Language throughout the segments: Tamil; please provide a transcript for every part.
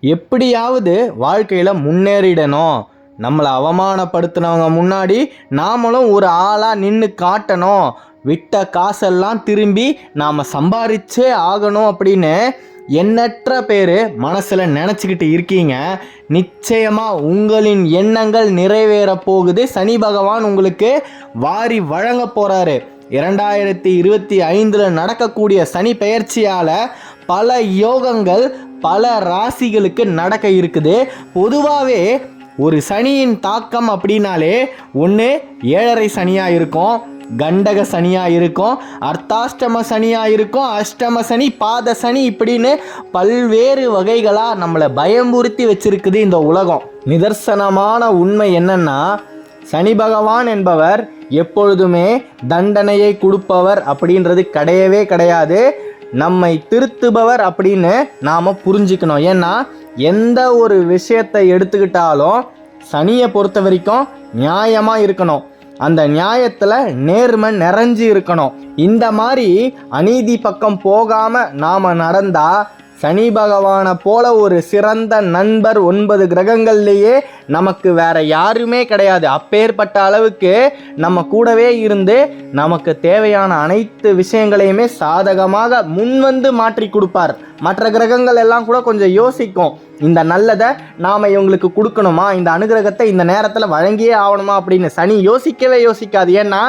எப்படியாவது வாழ்க்கையில் முன்னேறிடணும். நம்மளை அவமானப்படுத்தினவங்க முன்னாடி நாமளும் ஒரு ஆளாக நின்று காட்டணும். விட்ட காசெல்லாம் திரும்பி நாம் சம்பாரிச்சே ஆகணும் அப்படின்னு எண்ணற்ற பேர் மனசில் நினச்சிக்கிட்டு இருக்கீங்க. நிச்சயமாக உங்களின் எண்ணங்கள் நிறைவேற போகுது. சனி பகவான் உங்களுக்கு வாரி வழங்க போகிறாரு இரண்டாயிரத்தி இருபத்தி ஐந்தில் நடக்கக்கூடிய சனி பெயர்ச்சியால் பல யோகங்கள் பல ராசிகளுக்கு நடக்க இருக்குது. பொதுவாகவே ஒரு சனியின் தாக்கம் அப்படின்னாலே ஒன்று ஏழரை சனியாக இருக்கும் கண்டக சனியாக இருக்கும் அர்த்தாஷ்டம சனியாக இருக்கும் அஷ்டம சனி பாத சனி இப்படின்னு பல்வேறு வகைகளாக நம்மளை பயமுறுத்தி வச்சிருக்குது இந்த உலகம். நிதர்சனமான உண்மை என்னன்னா சனி பகவான் என்பவர் எப்பொழுதுமே தண்டனையை கொடுப்பவர் அப்படின்றது கிடையவே கிடையாது. நம்மை திருத்துபவர் அப்படின்னு நாம் புரிஞ்சுக்கணும். ஏன்னா எந்த ஒரு விஷயத்தை எடுத்துக்கிட்டாலும் சனியை பொறுத்த வரைக்கும் நியாயமாக இருக்கணும். அந்த நியாயத்தில் நேர்மை நிறைஞ்சு இருக்கணும். இந்த மாதிரி அநீதி பக்கம் போகாமல் நாம் நடந்தால் சனி பகவானை போல ஒரு சிறந்த நண்பர் ஒன்பது கிரகங்கள்லேயே நமக்கு வேற யாருமே கிடையாது. அப்பேற்பட்ட அளவுக்கு நம்ம கூடவே இருந்து நமக்கு தேவையான அனைத்து விஷயங்களையுமே சாதகமாக முன்வந்து மாற்றி கொடுப்பார். மற்ற கிரகங்கள் எல்லாம் கூட கொஞ்சம் யோசிக்கும். இந்த நல்லதை நாம் இவங்களுக்கு கொடுக்கணுமா? இந்த அனுகிரகத்தை இந்த நேரத்தில் வழங்கியே ஆகணுமா அப்படின்னு சனி யோசிக்கவே யோசிக்காது. ஏன்னா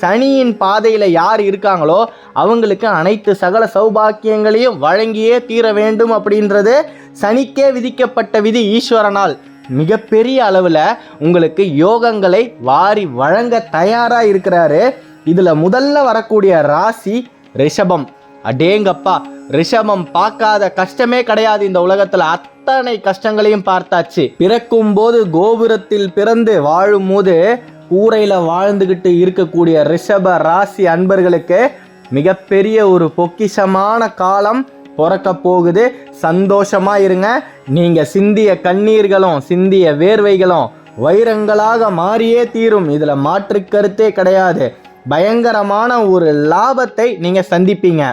சனியின் பாதையில் யார் இருக்காங்களோ அவங்களுக்கு அனைத்து சகல சௌபாக்கியங்களையும் வழங்கியே தீர வேண்டும் அப்படின்றது சனிக்கே விதிக்கப்பட்ட விதி ஈஸ்வரனால். மிகப்பெரிய அளவில் உங்களுக்கு யோகங்களை வாரி வழங்க தயாராக இருக்கிறாரு. இதில் முதல்ல வரக்கூடிய ராசி ரிஷபம். அடேங்கப்பா ரிஷபம் பார்க்காத கஷ்டமே கிடையாது இந்த உலகத்தில். அத்தனை கஷ்டங்களையும் பார்த்தாச்சு. பிறக்கும் போது கோபுரத்தில் பிறந்து வாழும் போது கூரையில் வாழ்ந்துக்கிட்டு இருக்கக்கூடிய ரிஷப ராசி அன்பர்களுக்கு மிகப்பெரிய ஒரு பொக்கிஷமான காலம் பிறக்க போகுது. சந்தோஷமாக இருங்க. நீங்கள் சிந்திய கண்ணீர்களும் சிந்திய வேர்வைகளும் வைரங்களாக மாறியே தீரும். இதில் மாற்று கருத்தே கிடையாது. பயங்கரமான ஒரு லாபத்தை நீங்கள் சந்திப்பீங்க.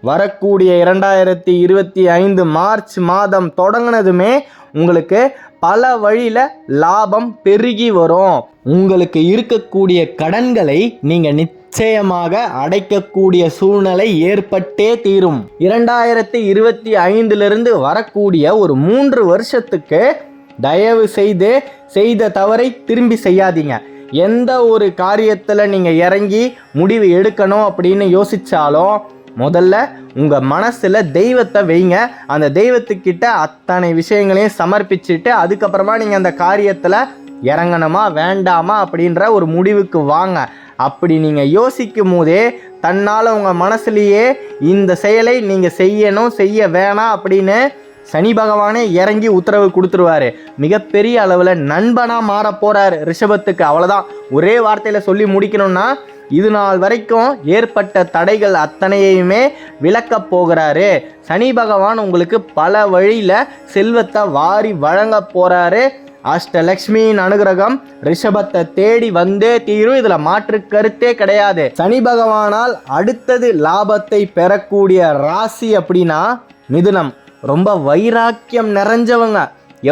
வரக்கூடிய இரண்டாயிரத்தி இருபத்தி ஐந்து மார்ச் மாதம் தொடங்கினதுமே உங்களுக்கு பல வழியில் லாபம் பெருகி வரும். உங்களுக்கு இருக்கக்கூடிய கடன்களை நீங்கள் நிச்சயமாக அடைக்கக்கூடிய சூழ்நிலை ஏற்பட்டே தீரும். இரண்டாயிரத்தி இருபத்தி ஐந்திலிருந்து வரக்கூடிய ஒரு மூன்று வருஷத்துக்கு தயவு செய்து செய்த தவறை திரும்பி செய்யாதீங்க. எந்த ஒரு காரியத்தில் நீங்கள் இறங்கி முடிவு எடுக்கணும் அப்படின்னு யோசிச்சாலும் முதல்ல உங்கள் மனசில் தெய்வத்தை வைங்க. அந்த தெய்வத்துக்கிட்ட அத்தனை விஷயங்களையும் சமர்ப்பிச்சுட்டு அதுக்கப்புறமா நீங்கள் அந்த காரியத்தில் இறங்கணுமா வேண்டாமா அப்படின்ற ஒரு முடிவுக்கு வாங்க. அப்படி நீங்கள் யோசிக்கும் போதே தன்னால் உங்கள் மனசுலேயே இந்த செயலை நீங்கள் செய்யணும் செய்ய வேணாம் அப்படின்னு சனி பகவானே இறங்கி உத்தரவு கொடுத்துருவாரு. மிகப்பெரிய அளவில் நண்பனாக மாற போகிறார் ரிஷபத்துக்கு. அவ்வளோதான் ஒரே வார்த்தையில் சொல்லி முடிக்கணும்னா இது நாள் வரைக்கும் ஏற்பட்ட தடைகள் அத்தனையுமே விளக்கப் போகிறாரு. சனி பகவான் உங்களுக்கு பல வழியில் செல்வத்தை வாரி வழங்க போகிறாரு அஷ்டலக்ஷ்மியின் அனுகிரகம் ரிஷபத்தை தேடி வந்தே தீரும். இதுல மாற்று கருத்தே கிடையாது. சனி பகவானால் அடுத்தது லாபத்தை பெறக்கூடிய ராசி அப்படின்னா மிதுனம். ரொம்ப வைராக்கியம் நிறைஞ்சவங்க.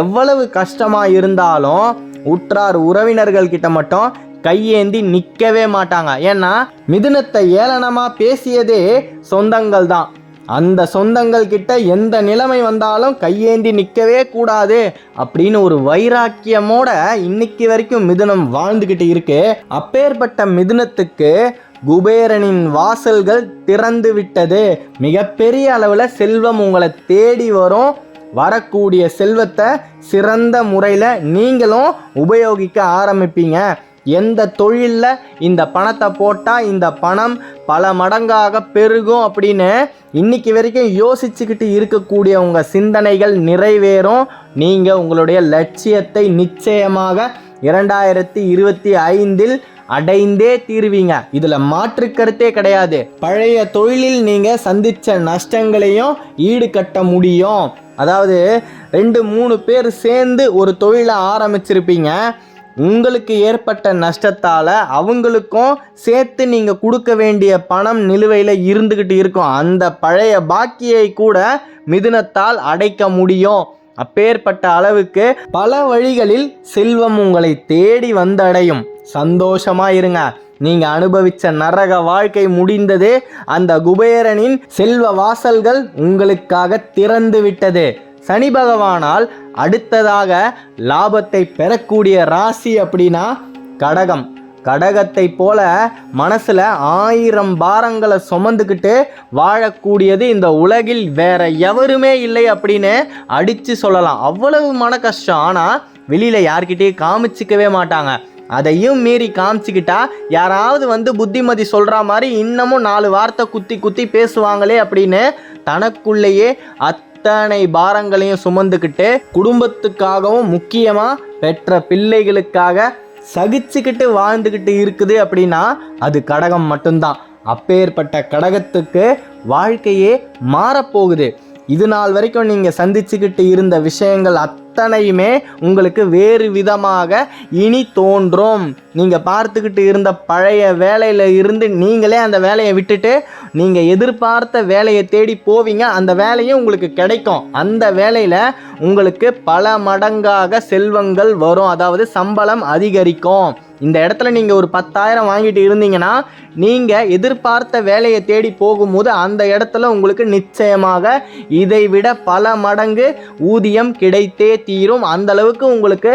எவ்வளவு கஷ்டமா இருந்தாலும் உற்றார் உறவினர்கள் கிட்ட மட்டும் கையேந்தி நிற்கவே மாட்டாங்க. ஏன்னா மிதுனத்தை ஏளனமா பேசியதே சொந்தங்கள் தான் அந்த சொந்தங்கள் கிட்ட எந்த நிலைமை வந்தாலும் கையேந்தி நிற்கவே கூடாது அப்படின்னு ஒரு வைராக்கியமோட இன்னைக்கு வரைக்கும் மிதுனம் வாழ்ந்துக்கிட்டு இருக்கு. அப்பேற்பட்ட மிதுனத்துக்கு குபேரனின் வாசல்கள் திறந்து விட்டது. மிகப்பெரிய அளவில் செல்வம் உங்களை தேடி வரும். வரக்கூடிய செல்வத்தை சிறந்த முறையில் நீங்களும் உபயோகிக்க ஆரம்பிப்பீங்க. எந்த தொழிலில் இந்த பணத்தை போட்டால் இந்த பணம் பல மடங்காக பெருகும் அப்படின்னு இன்னைக்கு வரைக்கும் யோசிச்சுக்கிட்டு இருக்கக்கூடிய உங்கள் சிந்தனைகள் நிறைவேறும். நீங்கள் உங்களுடைய லட்சியத்தை நிச்சயமாக இரண்டாயிரத்தி இருபத்தி ஐந்தில் அடைந்தே தீருவீங்க. இதில் மாற்று கருத்தே கிடையாது. பழைய தொழிலில் நீங்கள் சந்தித்த நஷ்டங்களையும் ஈடுகட்ட முடியும். அதாவது ரெண்டு மூணு பேர் சேர்ந்து ஒரு தொழிலை ஆரம்பிச்சிருப்பீங்க. உங்களுக்கு ஏற்பட்ட நஷ்டத்தால் அவங்களுக்கும் சேர்த்து நீங்கள் கொடுக்க வேண்டிய பணம் நிலுவையில் இருந்துக்கிட்டு இருக்கும். அந்த பழைய பாக்கியை கூட மிதுனத்தால் அடைக்க முடியும். அப்பேற்பட்ட அளவுக்கு பல வழிகளில் செல்வம் உங்களை தேடி வந்தடையும். சந்தோஷமாக இருங்க. நீங்கள் அனுபவித்த நரக வாழ்க்கை முடிந்தது அந்த குபேரனின் செல்வ வாசல்கள் உங்களுக்காக திறந்து விட்டது. சனி பகவானால் அடுத்ததாக லாபத்தை பெறக்கூடிய ராசி அப்படின்னா கடகம். கடகத்தை போல மனசில் ஆயிரம் பாரங்களை சுமந்துக்கிட்டு வாழக்கூடியது இந்த உலகில் வேற எவருமே இல்லை அப்படின்னு அடித்து சொல்லலாம். அவ்வளவு மன கஷ்டம். ஆனால் வெளியில் யார்கிட்டயும் காமிச்சிக்கவே மாட்டாங்க. அதையும் மீறி காமிச்சிக்கிட்டா யாராவது வந்து புத்திமதி சொல்கிற மாதிரி இன்னமும் நாலு வார்த்தை குத்தி குத்தி பேசுவாங்களே அப்படின்னு தனக்குள்ளேயே அத் அத்தனை பாரங்களையும் சுமந்துக்கிட்டு குடும்பத்துக்காகவும் முக்கியமாக பெற்ற பிள்ளைகளுக்காக சகிச்சுக்கிட்டு வாழ்ந்துக்கிட்டு இருக்குது அப்படின்னா அது கடகம் மட்டும்தான். அப்பேற்பட்ட கடகத்துக்கு வாழ்க்கையே மாறப்போகுது. இது நாள் வரைக்கும் நீங்கள் சந்திச்சுக்கிட்டு இருந்த விஷயங்கள் அத்தனையுமே உங்களுக்கு வேறு விதமாக இனி தோன்றும். நீங்கள் பார்த்துக்கிட்டு இருந்த பழைய வேலையில் இருந்து நீங்களே அந்த வேலையை விட்டுட்டு நீங்கள் எதிர்பார்த்த வேலையை தேடி போவீங்க. அந்த வேலையும் உங்களுக்கு கிடைக்கும். அந்த வேலையில் உங்களுக்கு பல மடங்காக செல்வங்கள் வரும். அதாவது சம்பளம் அதிகரிக்கும். இந்த இடத்துல நீங்கள் ஒரு பத்தாயிரம் வாங்கிட்டு இருந்தீங்கன்னா நீங்கள் எதிர்பார்த்த வேலையை தேடி போகும்போது அந்த இடத்துல உங்களுக்கு நிச்சயமாக இதை விட பல மடங்கு ஊதியம் கிடைத்தே தீரும். அந்த அளவுக்கு உங்களுக்கு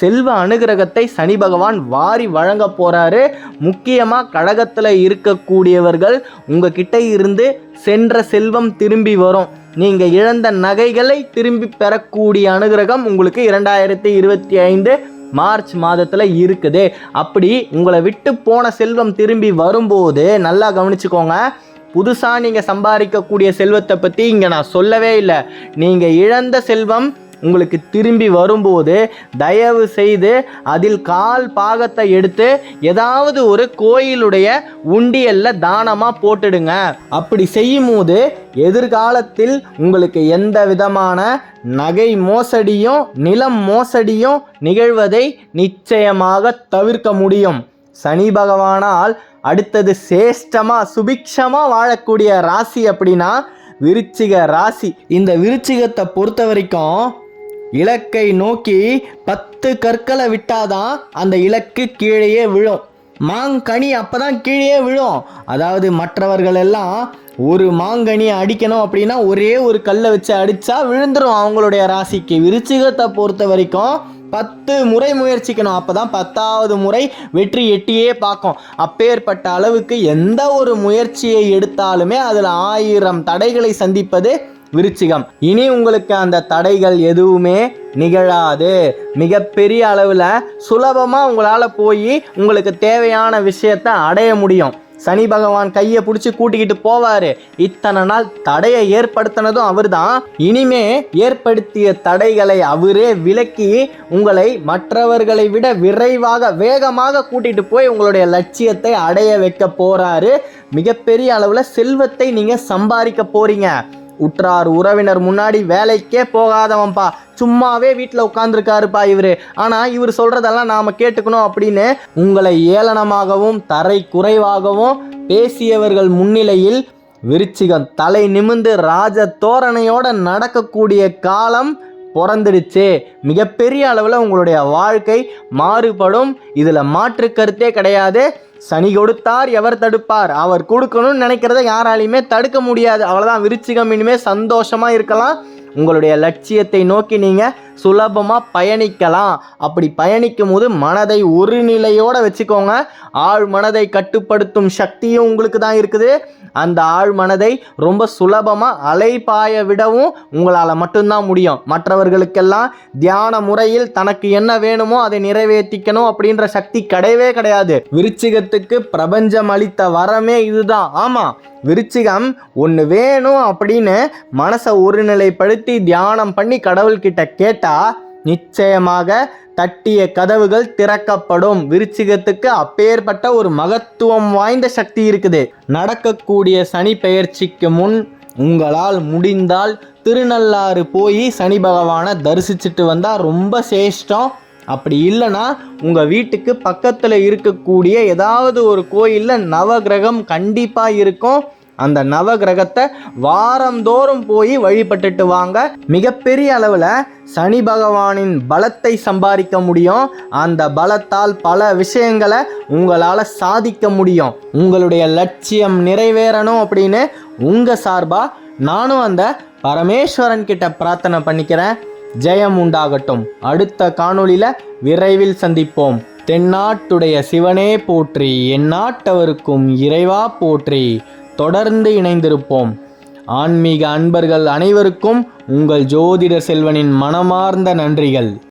செல்வ அனுகிரகத்தை சனி பகவான் வாரி வழங்க போகிறாரு முக்கியமாக கடகத்தில் இருக்கக்கூடியவர்கள் உங்ககிட்ட இருந்து சென்ற செல்வம் திரும்பி வரும். நீங்கள் இழந்த நகைகளை திரும்பி பெறக்கூடிய அனுகிரகம் உங்களுக்கு இரண்டாயிரத்தி இருபத்தி ஐந்து மார்ச் மாதத்தில் இருக்குது. அப்படி உங்களை விட்டு போன செல்வம் திரும்பி வரும்போது நல்லா கவனிச்சுக்கோங்க. புதுசாக நீங்கள் சம்பாதிக்கக்கூடிய செல்வத்தை பற்றி இங்கே நான் சொல்லவே இல்லை. நீங்கள் இழந்த செல்வம் உங்களுக்கு திரும்பி வரும்போது தயவு செய்து அதில் கால் பாகத்தை எடுத்து ஏதாவது ஒரு கோயிலுடைய உண்டியல்ல தானமாக போட்டுடுங்க. அப்படி செய்யும் போது எதிர்காலத்தில் உங்களுக்கு எந்த விதமான நகை மோசடியும் நிலம் மோசடியும் நிகழ்வதை நிச்சயமாக தவிர்க்க முடியும். சனி பகவானால் அடுத்தது சேஷ்டமாக சுபிக்ஷமாக வாழக்கூடிய ராசி அப்படின்னா விருச்சிக ராசி. இந்த விருச்சிகத்தை பொறுத்த வரைக்கும் இலக்கை நோக்கி பத்து கற்களை விட்டாதான் அந்த இலக்கு கீழேயே விழும். மாங்கனி அப்போதான் கீழே விழும். அதாவது மற்றவர்கள் எல்லாம் ஒரு மாங்கனியை அடிக்கணும் அப்படின்னா ஒரே ஒரு கல்லை வச்சு அடித்தா விழுந்துடும் அவங்களுடைய ராசிக்கு. விருச்சிகத்தை பொறுத்த வரைக்கும் பத்து முறை முயற்சிக்கணும். அப்போ தான் பத்தாவது முறை வெற்றி எட்டியே பார்க்கும். அப்பேற்பட்ட அளவுக்கு எந்த ஒரு முயற்சியை எடுத்தாலுமே அதில் ஆயிரம் தடைகளை சந்திப்பது விருச்சிகம். இனி உங்களுக்கு அந்த தடைகள் எதுவுமே நிகழாது. மிகப்பெரிய அளவில் சுலபமாக உங்களால் போய் உங்களுக்கு தேவையான விஷயத்தை அடைய முடியும். சனி பகவான் கையை பிடிச்சி கூட்டிக்கிட்டு போவாரு. இத்தனை நாள் தடையை ஏற்படுத்தினதும் அவர்தான். இனிமே ஏற்படுத்திய தடைகளை அவரே விலக்கி உங்களை மற்றவர்களை விட விரைவாக வேகமாக கூட்டிட்டு போய் உங்களுடைய லட்சியத்தை அடைய வைக்க போறாரு. மிகப்பெரிய அளவில் செல்வத்தை நீங்கள் சம்பாதிக்க போறீங்க. உற்றார் உறவினர் முன்னாடி வேலைக்கே போகாதவன்ப்பா சும்மாவே வீட்டில் உட்காந்துருக்காருப்பா இவர். ஆனால் இவர் சொல்கிறதெல்லாம் நாம் கேட்டுக்கணும் அப்படின்னு உங்களை ஏளனமாகவும் தரை குறைவாகவும் பேசியவர்கள் முன்னிலையில் விருச்சிகம் தலை நிமிந்து ராஜ தோரணையோடு நடக்கக்கூடிய காலம் பிறந்துடுச்சு. மிகப்பெரிய அளவில் உங்களுடைய வாழ்க்கை மாறுபடும். இதில் மாற்று கருத்தே கிடையாது. சனி கொடுத்தார் எவர் தடுப்பார்? அவர் கொடுக்கணும்னு நினைக்கிறத யாராலையுமே தடுக்க முடியாது. அவ்வளோதான் விருச்சிகம் இனிமேல் சந்தோஷமாக இருக்கலாம். உங்களுடைய லட்சியத்தை நோக்கி நீங்கள் சுலபமாக பயணிக்கலாம். அப்படி பயணிக்கும் போது மனதை ஒரு நிலையோடு வச்சுக்கோங்க. ஆழ் மனதை கட்டுப்படுத்தும் சக்தியும் உங்களுக்கு தான் இருக்குது. அந்த ஆழ் மனதை ரொம்ப சுலபமாக அலைப்பாய விடவும் உங்களால் மட்டும்தான் முடியும். மற்றவர்களுக்கெல்லாம் தியான முறையில் தனக்கு என்ன வேணுமோ அதை நிறைவேற்றிக்கணும் அப்படின்ற சக்தி கிடையவே கிடையாது. விருச்சிகத்துக்கு பிரபஞ்சம் அளித்த வரமே இதுதான். ஆமாம் விருச்சிகம் ஒன்று வேணும் அப்படின்னு மனசை ஒருநிலைப்படுத்தி தியானம் பண்ணி கடவுள்கிட்ட கேட்டா நிச்சயமாக தட்டிய கதவுகள் திறக்கப்படும். விருச்சிகத்துக்கு அப்பேற்பட்ட ஒரு மகத்துவம் வாய்ந்த சக்தி இருக்குது. நடக்கக்கூடிய சனி பெயர்ச்சிக்கு முன் உங்களால் முடிந்தால் திருநள்ளாறு போய் சனி பகவானை தரிசிச்சுட்டு வந்தால் ரொம்ப சேஷ்டம். அப்படி இல்லைன்னா உங்கள் வீட்டுக்கு பக்கத்தில் இருக்கக்கூடிய ஏதாவது ஒரு கோயிலில் நவகிரகம் கண்டிப்பாக இருக்கும். அந்த நவ கிரகத்தை வாரந்தோறும் போய் வழிபட்டுட்டு வாங்க. மிகப்பெரிய அளவில் சனி பகவானின் பலத்தை சம்பாதிக்க முடியும். அந்த பலத்தால் பல விஷயங்களை உங்களால் சாதிக்க முடியும். உங்களுடைய லட்சியம் நிறைவேறணும் அப்படின்னு உங்கள் சார்பாக நானும் அந்த பரமேஸ்வரன் கிட்ட பிரார்த்தனை பண்ணிக்கிறேன். ஜெயம் உண்டாகட்டும். அடுத்த காணொளியில் விரைவில் சந்திப்போம். தென்னாட்டுடைய சிவனே போற்றி எந்நாட்டவருக்கும் இறைவா போற்றி. தொடர்ந்து இணைந்திருப்போம். ஆன்மீக அன்பர்கள் அனைவருக்கும் உங்கள் ஜோதிட செல்வனின் மனமார்ந்த நன்றிகள்.